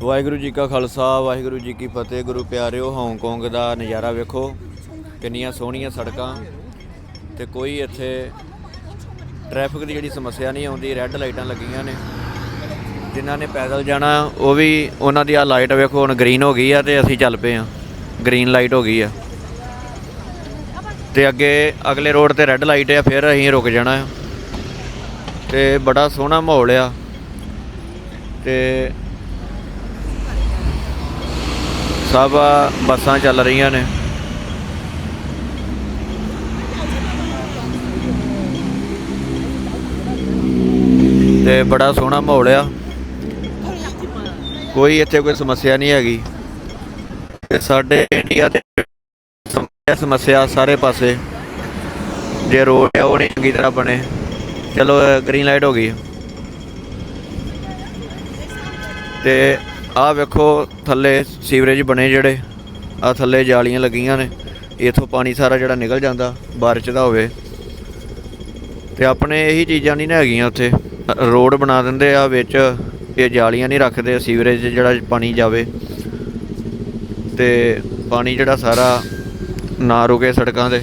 ਵਾਹਿਗੁਰੂ ਜੀ ਕਾ ਖਾਲਸਾ, ਵਾਹਿਗੁਰੂ ਜੀ ਕੀ ਫਤਿਹ। ਗੁਰੂ ਪਿਆਰਿਓ ਹਾਂਗਕਾਂਗ ਦਾ ਨਜ਼ਾਰਾ ਵੇਖੋ। ਕਿੰਨੀਆਂ ਸੋਹਣੀਆਂ ਸੜਕਾਂ ਤੇ ਕੋਈ ਇੱਥੇ ਟ੍ਰੈਫਿਕ ਦੀ ਜਿਹੜੀ ਸਮੱਸਿਆ ਨਹੀਂ ਆਉਂਦੀ ਰੈੱਡ ਲਾਈਟਾਂ ਲੱਗੀਆਂ ਨੇ। ਜਿਨ੍ਹਾਂ ਨੇ ਪੈਦਲ ਜਾਣਾ, ਉਹ ਵੀ ਉਹਨਾਂ ਦੀ ਆ ਲਾਈਟ ਵੇਖੋ, ਹੁਣ ਗ੍ਰੀਨ ਹੋ ਗਈ ਆ ਤੇ ਅਸੀਂ ਚੱਲ ਪਏ ਆ ਗ੍ਰੀਨ ਲਾਈਟ ਹੋ ਗਈ ਆ। ਤੇ ਅੱਗੇ, ਅਗਲੇ ਰੋਡ ਤੇ ਰੈੱਡ ਲਾਈਟ ਆ, ਫਿਰ ਅਸੀਂ ਰੁਕ ਜਾਣਾ ਆ। ਤੇ ਬੜਾ ਸੋਹਣਾ ਮਾਹੌਲ ਆ। ਤੇ ਸਭ ਬੱਸਾਂ ਚੱਲ ਰਹੀਆਂ ਨੇ। ਤੇ ਬੜਾ ਸੋਹਣਾ ਮਾਹੌਲ ਆ। ਕੋਈ ਇੱਥੇ ਕੋਈ ਸਮੱਸਿਆ ਨਹੀਂ ਹੈਗੀ। ਸਾਡੇ ਇੰਡੀਆ ਦੇ ਸਮੱਸਿਆ ਸਾਰੇ ਪਾਸੇ। ਜੇ ਰੋਡ ਆ, ਉਹ ਨਹੀਂ ਚੰਗੀ ਤਰ੍ਹਾਂ ਬਣੇ। ਚਲੋ ਗ੍ਰੀਨ ਲਾਈਟ ਹੋ ਗਈ। ਤੇ ਆਹ ਵੇਖੋ ਥੱਲੇ ਸੀਵਰੇਜ ਬਣੇ ਜਿਹੜੇ ਆ ਥੱਲੇ ਜਾਲੀਆਂ ਲੱਗੀਆਂ ਨੇ, ਇਥੋਂ ਪਾਣੀ ਸਾਰਾ ਜਿਹੜਾ ਨਿਕਲ ਜਾਂਦਾ, ਬਾਰਿਸ਼ ਦਾ ਹੋਵੇ। ਤੇ ਆਪਣੇ ਇਹੀ ਚੀਜ਼ਾਂ ਨਹੀਂ ਨਾ ਹੈਗੀਆਂ ਉੱਥੇ। ਰੋਡ ਬਣਾ ਦਿੰਦੇ ਆ ਵਿੱਚ, ਇਹ ਜਾਲੀਆਂ ਨਹੀਂ ਰੱਖਦੇ, ਸੀਵਰੇਜ ਜਿਹੜਾ ਪਾਣੀ ਜਾਵੇ। ਤੇ ਪਾਣੀ ਜਿਹੜਾ ਸਾਰਾ ਨਾ ਰੁਕੇ ਸੜਕਾਂ ਦੇ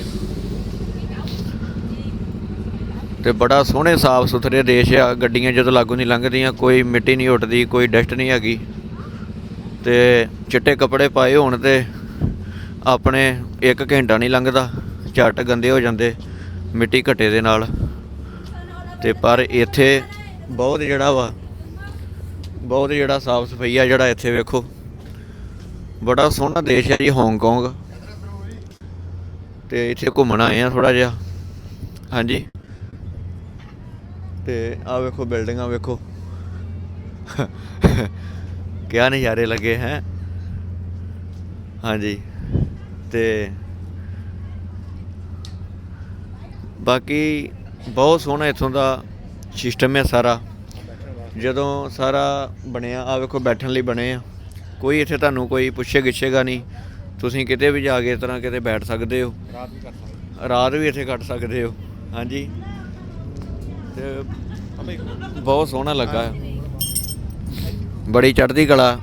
ਤੇ ਬੜਾ ਸੋਹਣੇ ਸਾਫ਼ ਸੁਥਰੇ ਦੇਸ਼ ਆ, ਗੱਡੀਆਂ ਜਦੋਂ ਲਾਗੂ ਨਹੀਂ ਲੰਘਦੀਆਂ, ਕੋਈ ਮਿੱਟੀ ਨਹੀਂ ਉੱਡਦੀ ਕੋਈ ਡਸਟ ਨਹੀਂ ਹੈਗੀ। ਤੇ ਚਿੱਟੇ ਕੱਪੜੇ ਪਾਏ ਹੋਣ ਤੇ ਆਪਣੇ ਇੱਕ ਘੰਟਾ ਨਹੀਂ ਲੰਘਦਾ, ਝੱਟ ਗੰਦੇ ਹੋ ਜਾਂਦੇ ਮਿੱਟੀ ਘੱਟੇ ਦੇ ਨਾਲ। ਤੇ ਪਰ ਇੱਥੇ ਬਹੁਤ ਜਿਹੜਾ ਵਾ, ਬਹੁਤ ਜਿਹੜਾ ਸਾਫ਼ ਸਫ਼ਾਈ ਆ ਜਿਹੜਾ ਇੱਥੇ ਵੇਖੋ। ਬੜਾ ਸੋਹਣਾ ਦੇਸ਼ ਹੈ ਜੀ ਹਾਂਗਕਾਂਗ ਤੇ ਇੱਥੇ ਘੁੰਮਣ ਆਏ ਆ ਥੋੜਾ ਜਿਹਾ। ਹਾਂਜੀ। ਤੇ ਆ ਵੇਖੋ, ਬਿਲਡਿੰਗਾਂ ਵੇਖੋ। ਕਿਆ ਨਜ਼ਾਰੇ ਲੱਗੇ ਹੈ। ਹਾਂਜੀ। ਤੇ ਬਾਕੀ ਬਹੁਤ ਸੋਹਣਾ ਇੱਥੋਂ ਦਾ ਸਿਸਟਮ ਹੈ ਸਾਰਾ। ਜਦੋਂ ਸਾਰਾ ਬਣਿਆ ਆ ਵੇਖੋ ਬੈਠਣ ਲਈ ਬਣੇ ਆ। ਕੋਈ ਇੱਥੇ ਤੁਹਾਨੂੰ ਕੋਈ ਪੁੱਛੇ ਗਿੱਛੇਗਾ ਨਹੀਂ। ਤੁਸੀਂ ਕਿਤੇ ਵੀ ਜਾ ਕੇ ਇਸ ਤਰ੍ਹਾਂ ਕਿਤੇ ਬੈਠ ਸਕਦੇ ਹੋ। ਰਾਤ ਵੀ ਕਰ ਸਕਦੇ ਰਾਤ ਵੀ ਇੱਥੇ ਕੱਟ ਸਕਦੇ ਹੋ। ਹਾਂਜੀ। ਤੇ ਬਹੁਤ ਸੋਹਣਾ ਲੱਗਾ ਬੜੀ ਚੜ੍ਹਦੀ ਕਲਾ।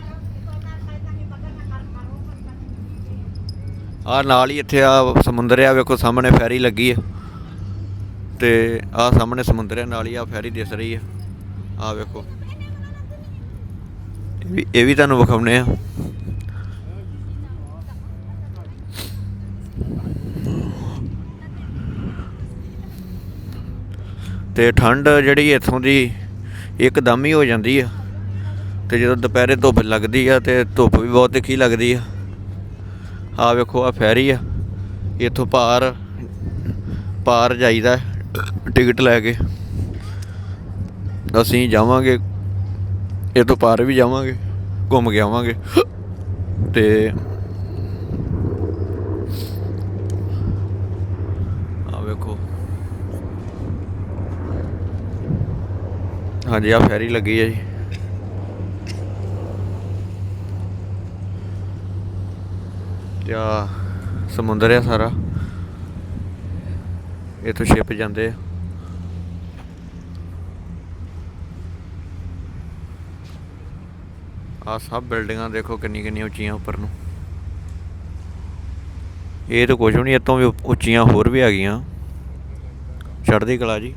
ਆ ਨਾਲ ਹੀ ਇੱਥੇ ਆ ਸਮੁੰਦਰ ਆ, ਵੇਖੋ ਸਾਹਮਣੇ ਫੈਰੀ ਲੱਗੀ ਹੈ ਤੇ ਆ ਸਾਹਮਣੇ ਸਮੁੰਦਰ ਹੈ ਨਾਲ ਹੀ ਆ ਫੈਰੀ ਦਿਸ ਰਹੀ ਹੈ ਆ ਵੇਖੋ। ਇਹ ਵੀ ਇਹ ਵੀ ਤੁਹਾਨੂੰ ਵਿਖਾਉਨੇ ਆ। ਤੇ ਠੰਡ ਜਿਹੜੀ ਇੱਥੋਂ ਦੀ ਇੱਕਦਮ ਹੀ ਹੋ ਜਾਂਦੀ ਆ। ਤੇ ਜਦੋਂ ਦੁਪਹਿਰੇ ਧੁੱਪ ਲੱਗਦੀ ਆ ਤੇ ਧੁੱਪ ਵੀ ਬਹੁਤ ਤਿੱਖੀ ਲੱਗਦੀ ਆ। ਆ ਵੇਖੋ ਆ ਫੈਰੀ ਆ। ਇੱਥੋਂ ਪਾਰ ਪਾਰ ਜਾਈਦਾ ਟਿਕਟ ਲੈ ਕੇ। ਅਸੀਂ ਜਾਵਾਂਗੇ ਇਹ ਤੋਂ ਪਾਰ ਵੀ ਜਾਵਾਂਗੇ, ਘੁੰਮ ਕੇ ਆਵਾਂਗੇ। ਤੇ ਆ ਵੇਖੋ। ਹਾਂਜੀ ਆ ਫੈਰੀ ਲੱਗੀ ਹੈ ਜੀ। ਤੇ ਆ ਸਮੁੰਦਰ ਆ ਸਾਰਾ। ਇੱਥੋਂ ਸ਼ਿਪ ਜਾਂਦੇ ਆ। ਆ ਸਭ ਬਿਲਡਿੰਗਾਂ ਦੇਖੋ ਕਿੰਨੀ ਕਿੰਨੀ ਉੱਚੀਆਂ ਉੱਪਰ ਨੂੰ। ਇਹ ਤਾਂ ਕੁਝ ਵੀ ਨਹੀਂ ਇਤੋਂ ਵੀ ਉੱਚੀਆਂ ਹੋਰ ਵੀ ਹੈਗੀਆਂ ਚੜ੍ਹਦੀ ਕਲਾ ਜੀ।